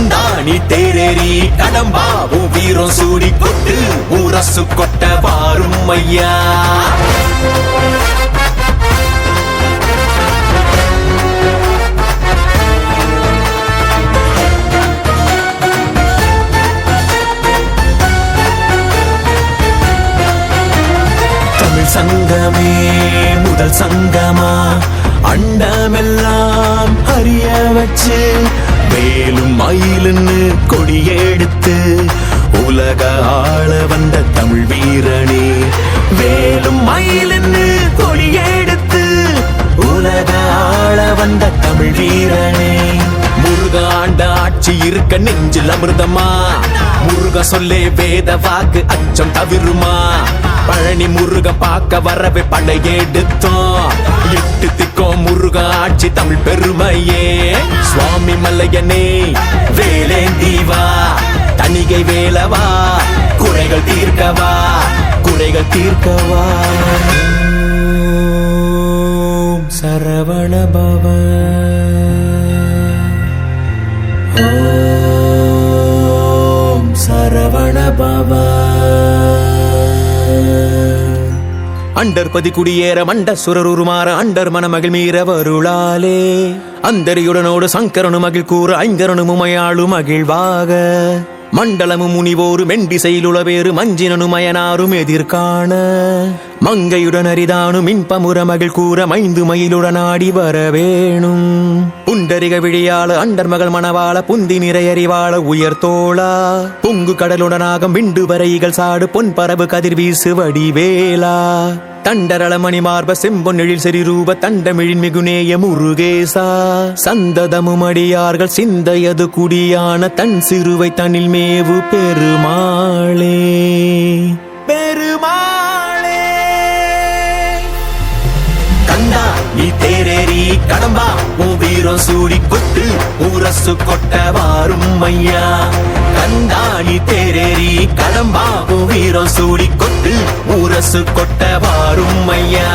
கந்தாணி தேரேறி கடம்பாவும் வீரம் சூடி கொட்டு ஊரசு கொட்ட வாரும் ஐயா. தமிழ் சங்கமே முதல் சங்கமா அண்டமெல்லாம் அறிய வச்சு வந்த தமிழ் வீரனே வேலும் மயிலுன்னு கொடியெடுத்து உலக ஆள வந்த தமிழ் வீரனே. முருகாண்ட ஆட்சி இருக்க நெஞ்சில் அமிர்தமா? முருக சொல்லே வேத வாக்கு அச்சம் தவிருமா? பழனி முருக பார்க்க வரவே படையெடுத்தோம். எட்டு திக்கோம் முருக ஆட்சி தமிழ் பெருமையே. சுவாமி மல்லையனே வேலேந்தி வா தணிகை வேலவா? குறைகள் தீர்க்கவா? குறைகள் தீர்க்கவா? சரவண பவ. ஓம் சரவண பவ. அண்டர் பதி குடியேற மண்ட உருமாற அண்டர் மனமகிழ் மீற வருளாலே. அந்தரியுடனோடு சங்கரனு மகிழ் கூற ஐங்கரனு முமையாளு மகிழ்வாக மண்டலமும் முனிவோரு மெண்டிசையிலுளவேறு மஞ்சினனும் மயனாரும் எதிர்காண மங்கையுடன் அரிதானு மின்பமுற மகிழ் கூற மைந்து மயிலுடன் ஆடி வரவேணும். புண்டரிக விழியாள அண்டர் மகள் மணவாள புந்தி நிறையறிவாள உயர் தோளா. பொங்கு கடலுடனாக விண்டு வரைகள் சாடு பொன் பரவு கதிர் வீசு வடிவேலா. தண்டரளமணி மார்ப செம்பொன்னெழில் செறிரூப தண்டமிழின் மிகுநேய முருகேசா. சந்ததமுமடியார்கள் சிந்தையது குடியான தன் சிறுவை தனில் மேவு பெருமாளே. பெருமாளே. கண்டா நீ தேரேறி கடம்பா. உன் சூடி கொட்டு ஊரசு கொட்ட வாரும் ஐயா. கந்தாணி தேரேறி கடம்பா வீரம் சூடி கொட்டு ஊரசு கொட்ட வாரும் ஐயா.